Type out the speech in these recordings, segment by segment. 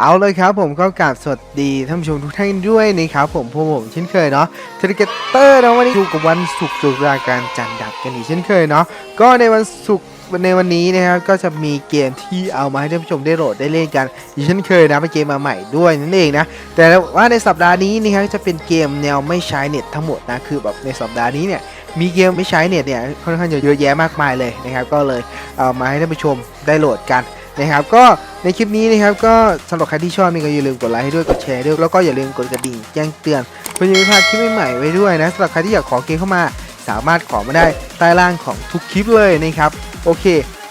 เอาเลยครับผมก็กราบสวัสดีท่านผู้ชมทุกท่านด้วยนะครับผมพวกผมเช่นเคยเนาะเทเลเกเตอร์นะวันนี้อยู่กับวันศุกร์สุราการจันดับกันอีกเช่นเคยเนาะก็ในวันศุกร์ในวันนี้นะครับก็จะมีเกมที่เอามาให้ท่านผู้ชมได้โหลดได้เล่นกันอีกเช่นเคยนะเป็นเกมมาใหม่ด้วยนั่นเองนะแต่ว่าในสัปดาห์นี้นะครับจะเป็นเกมแนวไม่ใช้เน็ตทั้งหมดนะคือแบบในสัปดาห์นี้เนี่ยมีเกมไม่ใช้เน็ตเนี่ยค่อนข้างจะเยอะแยะมากมายเลยนะครับก็เลยเอามาให้ท่านผู้ชมได้โหลดกันนะครับก็ ในคลิปนี้นะครับก็สำหรับใครที่ชอบนี่ก็อย่าลืมกดไลค์ให้ด้วยกดแชร์ด้วยแล้วก็อย่าลืมกดกระดิ่งแจ้งเตือนเพื่อจะไม่พลาดคลิปใหม่ๆไว้ด้วยนะสำหรับใครที่อยากขอเกมเข้ามา สามารถขอมาได้ใต้ล่างของทุกคลิปเลยนะครับโอเค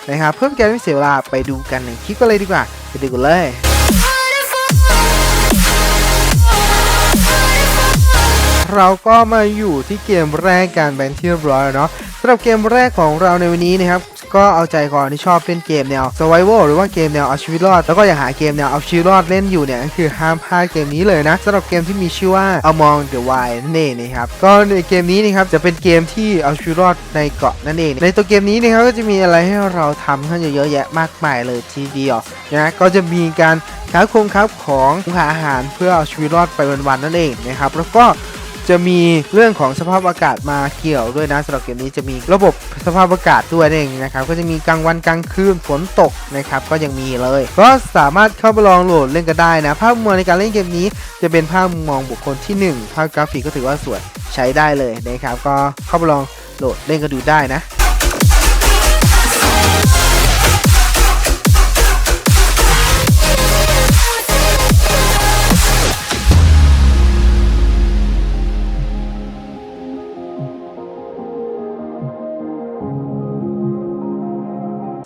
นะครับเพิ่มการไม่เสียเวลาไปดูกันในคลิปกันเลยดีกว่าไปดูกันเลยเราก็มาอยู่ที่เกมแรกกันเป็นที่เรียบร้อยแล้วเนาะสำหรับเกมแรกของเราในวันนี้นะครับ ก็เอาใจก่อนที่ชอบเล่นเกมแนว survival หรือว่าเกมแนวเอาชีวิตรอด แล้วก็อยากหาเกมแนวเอาชีวิตรอดเล่นอยู่เนี่ยก็คือห้ามพลาดเกมนี้เลยนะสำหรับเกมที่มีชื่อว่า Among the Wild นั่นเองนะครับก็ในเกมนี้นะครับจะเป็นเกมที่เอาชีวิตรอดในเกาะนั่นเอง ในตัวเกมนี้นะครับก็จะมีอะไรให้เราทำค่อนข้เยอะแยะมากมายเลยทีเดียวนะก็จะมีการค้าคงค้าของหาอาหารเพื่อเอาชีวิตรอดไปวันๆนั่นเองนะครับแล้วก็ จะมีเรื่องของสภาพอากาศมาเกี่ยวด้วยนะสำหรับเกมนี้จะมีระบบสภาพอากาศด้วยเองนะครับก็จะมีกลางวันกลางคืนฝนตกนะครับก็ยังมีเลย ก็สามารถเข้าไปลองโหลดเล่นกันได้นะ ภาพมุมมองในการเล่นเกมนี้จะเป็นภาพมุมมองบุคคลที่ 1 ภาพกราฟิกก็ถือว่าสวยใช้ได้เลยนะครับก็เข้าไปลองโหลดเล่นกันดูได้นะ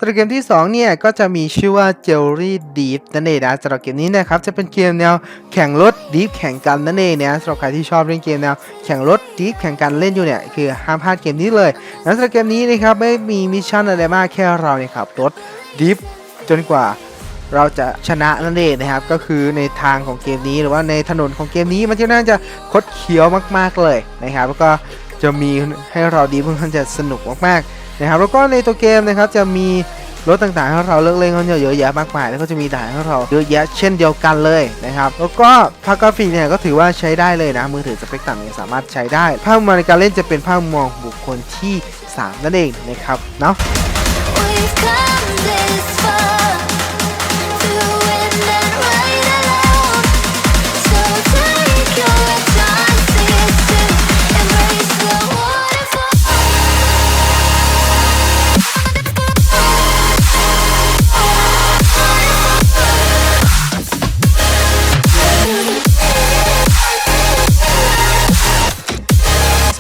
ระเกมที่2เนี่ยก็จะมีชื่อว่า Jelly Deep นั่นเองนะสำหรับเกมนี้นะครับจะเป็นเกมแนวแข่งรถ Deep แข่งกันนั่นเองนะสำหรับใครที่ชอบเล่นเกมแนวแข่งรถ Deep แข่งกันเล่นอยู่เนี่ยคือห้ามพลาดเกมนี้เลยและสำหรับเกมนี้นะครับไม่มีมิชชั่นอะไรมากแค่เราเนี่ยขับรถ Deep จนกว่าเราจะชนะนั่นเองนะครับ ก็คือในทางของเกมนี้หรือว่าในถนนของเกมนี้มันจะน่าจะคดเคี้ยวมากๆเลยนะครับ แล้วก็จะมีให้เราดีค่อนจะสนุกมากๆนะครับ แล้วก็ในตัวเกมนะครับจะมี รถต่างๆให้เราเลือกเล่นเขาเยอะแยะมากมายแล้วก็จะมีด่านให้เราเยอะแยะเช่นเดียวกันเลยนะครับแล้วก็ภาพกราฟิกเนี่ยก็ถือว่าใช้ได้เลยนะมือถือสเปคต่ำเนี่ยสามารถใช้ได้ ภาพมุมมองในการเล่นจะเป็นภาพมุมมองบุคคลที่ 3 นั่นเองนะครับเนาะ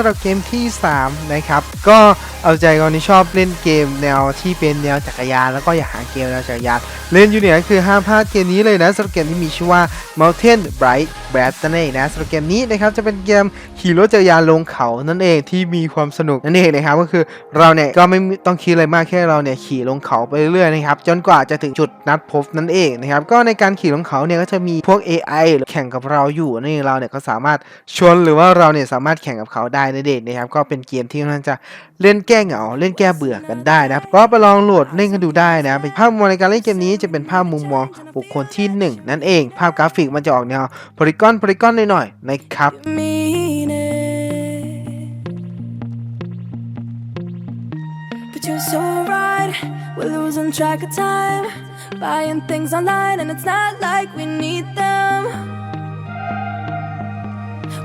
สำหรับเกมที่ 3 นะครับ ก็ เอาใจคนที่ชอบเล่นเกมแนวที่เป็นแนวจักรยานแล้วก็อยากหาเกมแนวจักรยานเล่นอยู่เนี่ยคือห้ามพลาดเกมนี้เลยนะสำหรับเกมที่มีชื่อว่า Mountain Bright b r a d นั่นเองนะสำหรับเกมนี้นะครับจะเป็นเกมขี่รถจักรยานลงเขานั่นเองที่มีความสนุกนั่นเองนะครับก็คือเราเนี่ยก็ไม่ต้องคิดอะไรมากแค่เราเนี่ยขี่ลงเขาไปเรื่อยๆนะครับจนกว่าจะถึงจุดนัดพบนั่นเองนะครับก็ในการขี่ลงเขาเนี่ยก็จะมีพวก AI แข่งกับเราอยู่นั่นเองเราเนี่ยก็สามารถชนหรือว่าเราเนี่ยสามารถแข่งกับเขาได้นั่นเองนะครับก็เป็นเกมที่ค่อนข้างจะเล่นแก้เหงาเล่นแก้เบื่อกันได้นะก็ไปลองโหลดเล่นกันดูได้นะภาพมุมในการเล่นเกมนี้จะเป็นภาพมุมมองบุคคลที่หนึ่งนั่นเอง ภาพกราฟิกมันจะออกแนวโพลิกอนโพลิกอนหน่อยๆนะครับ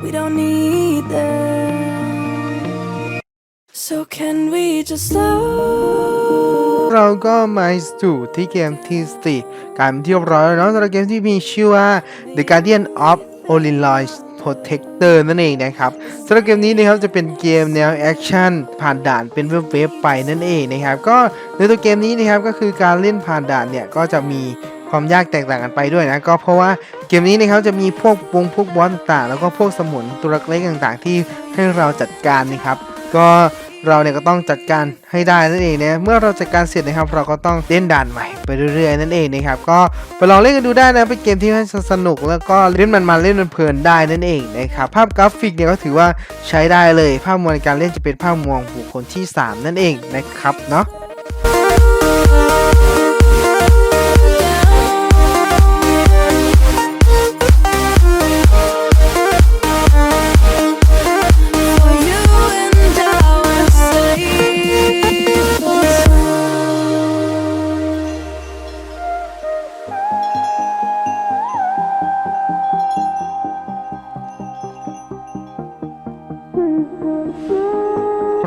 We don't need them. So, can we just slow? เราก็มาสู่ที่เกมที่4การที่เรียบร้อยแล้วเนาะสำหรับเกมที่มีชื่อว่า The Guardian of o l i l o y Protector นั่นเองนะครับสำหรับเกมนี้นะครับจะเป็นเกมแนวแอคชั่นผ่านด่านเป็นเว็บๆไปนั่นเองนะครับก็ในตัวเกมนี้นะครับก็คือการเล่นผ่านด่านเนี่ยก็จะมีความยากแตกต่างกันไปด้วยนะก็เพราะว่าเกมนี้นะครับจะมีพวกวงพวกบอสต่างๆ แล้วก็พวกสมุนตัวเล็กๆต่างๆ ที่ให้เราจัดการนะครับ ก็ เราเนี่ยก็ต้องจัดการให้ได้นั่นเองนะเมื่อเราจัดการเสร็จนะครับ เราก็ต้องเล่นด่านใหม่ไปเรื่อยๆนั่นเองนะครับก็ไปลองเล่นกันดูได้นะเป็นเกมที่ให้สนุก แล้วก็เล่นมันมาเล่นมันเพลินได้นั่นเองนะครับภาพกราฟิกเนี่ยก็ถือว่าใช้ได้เลย ภาพมวลในการเล่นจะเป็นภาพมวลบุคคลที่ 3 นั่นเองนะครับเนาะ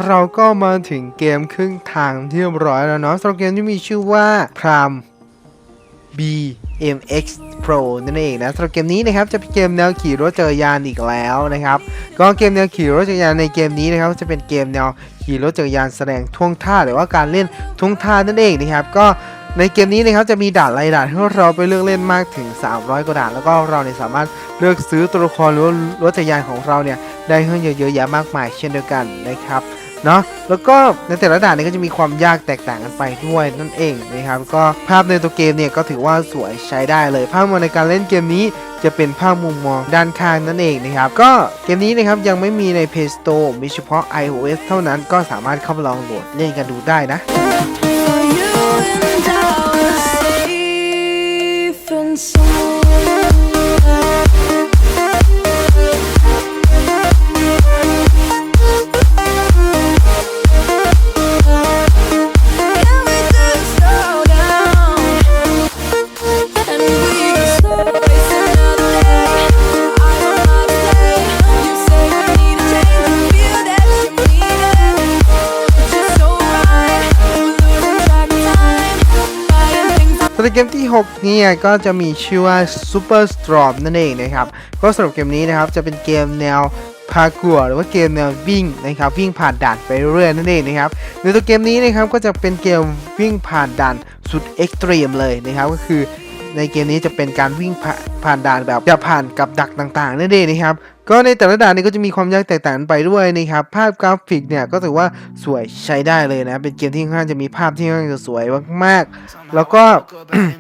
เราก็มาถึงเกมครึ่งทางที่เรียบร้อยแล้วเนาะสำหรับเกมที่มีชื่อว่า Pram BMX Pro นั่นเองนะสำหรับเกมนี้นะครับจะเป็นเกมแนวขี่รถจักรยานอีกแล้วนะครับก็เกมแนวขี่รถจักรยานในเกมนี้นะครับจะเป็นเกมแนวขี่รถจักรยานแสดงท่วงท่าหรือว่าการเล่นท่วงท่านั่นเองนะครับก็ในเกมนี้นะครับจะมีด่านรายด่านให้เราไปเลือกเล่นมากถึง 300 กว่าด่านแล้วก็เราเนี่ยสามารถเลือกซื้อตัวละครหรือรถจักรยานของเราเนี่ยได้ให้เยอะๆแยะมากมายเช่นเดียวกันนะครับ เนาะแล้วก็ในแต่ละด่านเนี่ยก็จะมีความยากแตกต่างกันไปด้วยนั่นเองนะครับก็ภาพในตัวเกมเนี่ยก็ถือว่าสวยใช้ได้เลยภาพมุมในการเล่นเกมนี้จะเป็นภาพมุมมองด้านข้างนั่นเองนะครับก็เกมนี้นะครับยังไม่มีใน Play Store มีเฉพาะ iOS เท่านั้นก็สามารถเข้ามาลองโหลดเล่นกันดูได้นะ For you and I were safe and sound. เกมที่ 6 เนี่ย ก็จะมีชื่อว่า Super Storm นั่นเองนะครับ ก็สำหรับเกมนี้นะครับ จะเป็นเกมแนวพากัวหรือว่าเกมแนววิ่งนะครับวิ่งผ่านด่านไปเรื่อยๆนั่นเองนะครับในตัวเกมนี้นะครับก็จะเป็นเกมวิ่งผ่านด่านสุดเอ็กตรีมเลยนะครับก็คือในเกมนี้จะเป็นการวิ่งผ่านด่านแบบจะผ่านกับดักต่างๆนั่นเองนะครับ ก็ในแต่ละด่านนี้ก็จะมีความยากแตกต่างกันไปด้วยนะครับ ภาพกราฟิกเนี่ยก็ถือว่าสวยใช้ได้เลยนะ เป็นเกมที่ค่อนข้างจะมีภาพที่ค่อนข้างจะสวยมากๆ แล้วก็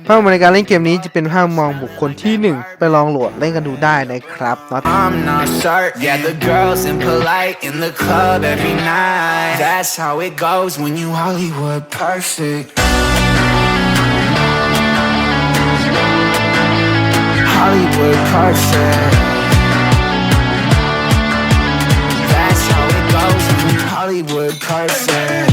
ภาพมุมในการเล่นเกมนี้จะเป็นภาพมองบุคคลที่หนึ่งไปลองโหลดเล่นกันดูได้นะครับเนาะ I'm not Hollywood perfect.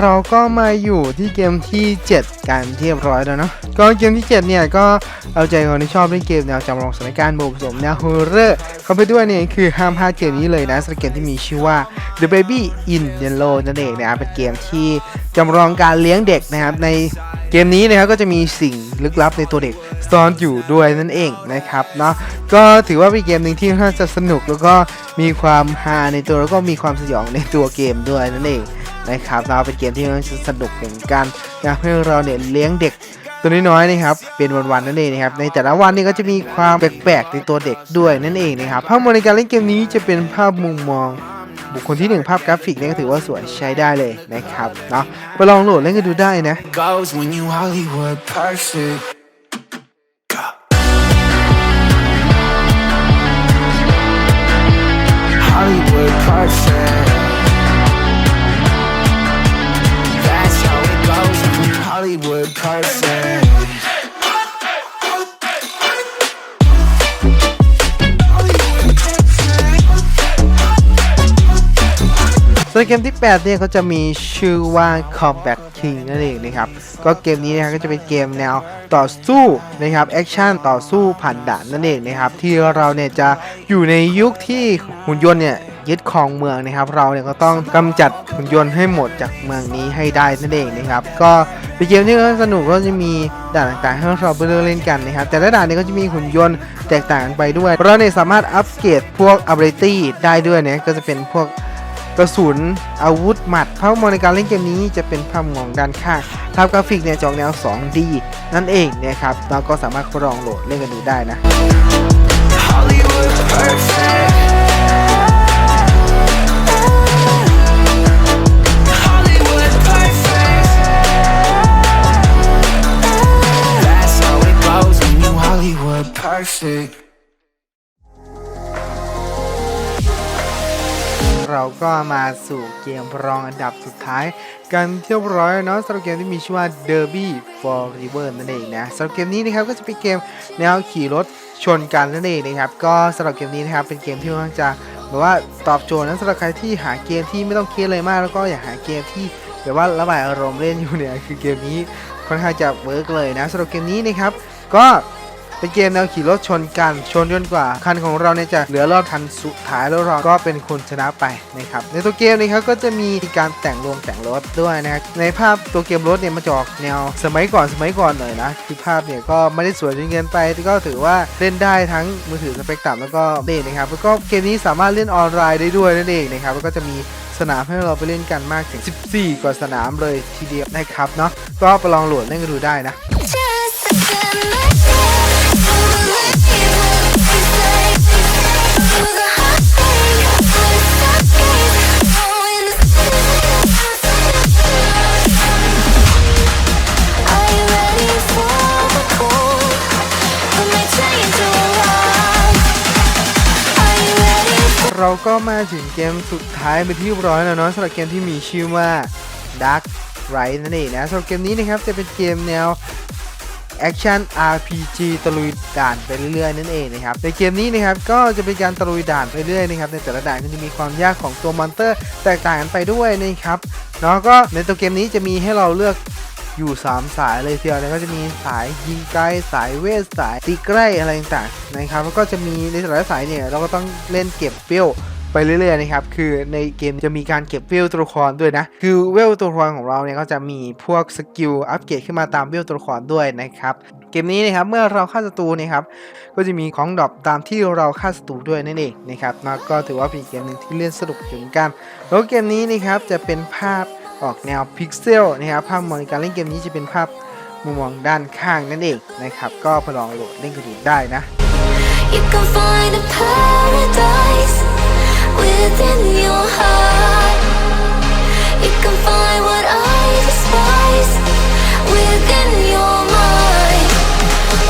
เราก็มาอยู่ที่เกมที่ 7 กันเรียบร้อยแล้วเนาะก็เกมที่ 7 เนี่ยก็เอาใจคนที่ชอบเล่นเกมแนวจำลองสถานการณ์บผสมแนวฮอร์เรอร์เข้าไปด้วยเนี่ยคือห้ามพลาดเกมนี้เลยนะสำหรับเกมที่มีชื่อว่า The Baby in Yellow นั่นเองนะครับเป็นเกมที่จำลองการเลี้ยงเด็กนะครับในเกมนี้นะครับก็จะมีสิ่งลึกลับในตัวเด็ก ซ่อนอยู่ด้วยนั่นเองนะครับเนาะก็ถือว่าเป็นเกมหนึ่งที่ค่อนข้างจะสนุกแล้วก็มีความฮาในตัวแล้วก็มีความสยองในตัวเกมด้วยนั่นเองนะครับเราเป็นเกมที่ค่อนข้างสนุกเหมือนกันอยากให้เราเนี่ยเลี้ยงเด็กตัวน้อยๆนะครับ เป็นวันๆนั่นเองนะครับ ในแต่ละวันนี่ก็จะมีความแปลกๆในตัวเด็กด้วยนั่นเองนะครับ ภาพมุมในการเล่นเกมนี้จะเป็นภาพมุมมอง บุคคลที่หนึ่งภาพกราฟิกนี่ก็ถือว่าสวยใช้ได้เลยนะครับเนาะไปลองโหลดเล่นกันดูได้นะ เกมที่ 8 เนี่ยเขาจะมีชื่อว่า Combat King นั่นเองนะครับ ก็เกมนี้นะครับก็จะเป็นเกมแนวต่อสู้นะครับแอคชั่นต่อสู้ผ่านด่านนั่นเองนะครับ ที่เราเนี่ยจะอยู่ในยุคที่หุ่นยนต์เนี่ยยึดครองเมืองนะครับ เราเนี่ยก็ต้องกำจัดหุ่นยนต์ให้หมดจากเมืองนี้ให้ได้นั่นเองนะครับ ก็เป็นเกมที่ก็สนุกก็จะมีด่านต่างๆให้เราไปเลือกเล่นกันนะครับ แต่ละด่านเนี่ยก็จะมีหุ่นยนต์แตกต่างกันไปด้วย เราเนี่ยสามารถอัปเกรดพวก ability ได้ด้วยเนะก็จะเป็นพวก กระสุน อาวุธหมัดภาพมองในการเล่นเกมนี้จะเป็นภาพมองด้านข้างภาพกราฟิกเนี่ยจอกแนว 2D นั่นเองนะครับเราก็สามารถทดลองโหลดเล่นกันดูได้นะ perfect. เราก็มาสู่เกมรองอันดับสุดท้าย กันเที่ยวร้อยเนาะสำหรับเกมที่มีชื่อว่า Derby for River นั่นเองนะสำหรับเกมนี้นะครับก็จะเป็นเกมแนวขี่รถชนกันนั่นเองนะครับก็สำหรับเกมนี้นะครับเป็นเกมที่ค่อนข้างจะแบบว่าตอบโจทย์นะสำหรับใครที่หาเกมที่ไม่ต้องเครียดเลยมาก แล้วก็อยากหาเกมที่แบบว่าระบายอารมณ์เล่นอยู่เนี่ยคือเกมนี้ค่อนข้างจะเวิร์กเลยนะสำหรับเกมนี้นะครับก็ เป็นเกมแนวขี่รถชนกัน ชนจนกว่า คันของเราเนี่ยจะเหลือรอดคันสุดท้ายแล้วเราก็เป็นคนชนะไปนะครับในตัวเกมนี้ครับก็จะมีการแต่งลงแต่งรถด้วยนะครับในภาพตัวเกมรถเนี่ยมาจออกแนวสมัยก่อนสมัยก่อนหน่อยนะคือภาพเนี่ยก็ไม่ได้สวยจนเกินไปแต่ก็ถือว่าเล่นได้ทั้งมือถือสเปกต่ำแล้วก็เล่นนะครับแล้วก็เกมนี้สามารถเล่นออนไลน์ได้ด้วยนั่นเองนะครับแล้วก็จะมีสนามให้เราไปเล่นกันมากถึง 14 กว่าสนามเลยทีเดียวนะครับเนาะก็ไปลองโหลดเล่นกันดูได้นะ เราก็มาถึงเกมสุดท้ายเป็นที่ร้อยแล้วเนาะสำหรับเกมที่มีชื่อว่า Dark Ride นั่นเองนะสำหรับเกมนี้นะครับจะเป็นเกมแนวแอคชั่น RPG ตะลุยด่านไปเรื่อยๆนั่นเองนะครับในเกมนี้นะครับก็จะเป็นการตะลุยด่านไปเรื่อยนะครับในแต่ละด่านก็จะมีความยากของตัวมอนเตอร์แตกต่างกันไปด้วยนะครับเนาะก็ในตัวเกมนี้จะมีให้เราเลือก อยู่ 3 สายเลยทีเดียวนะก็จะมีสายยิงไกลสายเวทสายตีใกล้อะไรต่างๆนะครับแล้วก็จะมีในแต่ละสายเนี่ยเราก็ต้องเล่นเก็บเปรี้ยวไปเรื่อยๆนะครับคือในเกมจะมีการเก็บเวลตัวละครด้วยนะคือเวลตัวละครของเราเนี่ยก็จะมีพวกสกิลอัปเกรดขึ้นมาตามเวลตัวละครด้วยนะครับเกมนี้นะครับเมื่อเราฆ่าศัตรูนะครับก็จะมีของดรอปตามที่เราฆ่าศัตรูด้วยนั่นเองนะครับนะก็ถือว่าเป็นเกมหนึ่งที่เล่นสนุกอยู่เหมือนกันแล้วเกมนี้นะครับจะเป็นภาพ ออกแนวพิกเซลนะครับภาพมองในการเล่นเกมนี้จะเป็นภาพมุมมองด้านข้างนั่นเองนะครับ ก็ไปลองโหลดเล่นกันดูได้นะ You can find a paradise within your heart. You can find what I despise within your mind.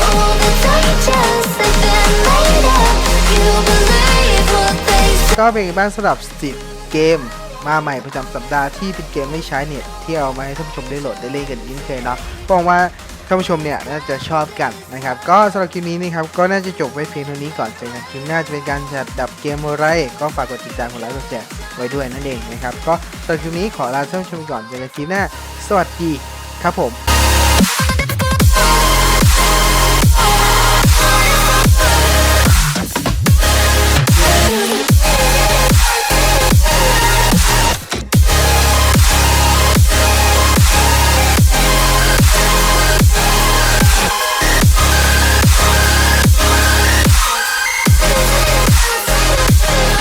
All the dangers that they're made of. You believe what they say. ก็เป็นบ้านสำหรับสิบเกม มาใหม่ประจำสัปดาห์ที่เป็นเกมไม่ใช้เน็ตที่เอามาให้ท่านผู้ชมได้โหลดได้เล่นกันอินเคยเนาะหวังว่าท่านผู้ชมเนี่ยน่าจะชอบกันนะครับ ก็สำหรับคลิปนี้นะครับก็น่าจะจบไว้เพียงเท่านี้ก่อนเจอกันคลิปหน้าจะเป็นการจัดดับเกมอะไรก็ฝากกดติดตามกดไลค์กดแชร์ไว้ด้วยนั่นเองนะครับ ก็สำหรับคลิปนี้ขอลาท่านผู้ชมก่อนเจอกันคลิปหน้า สวัสดีครับผม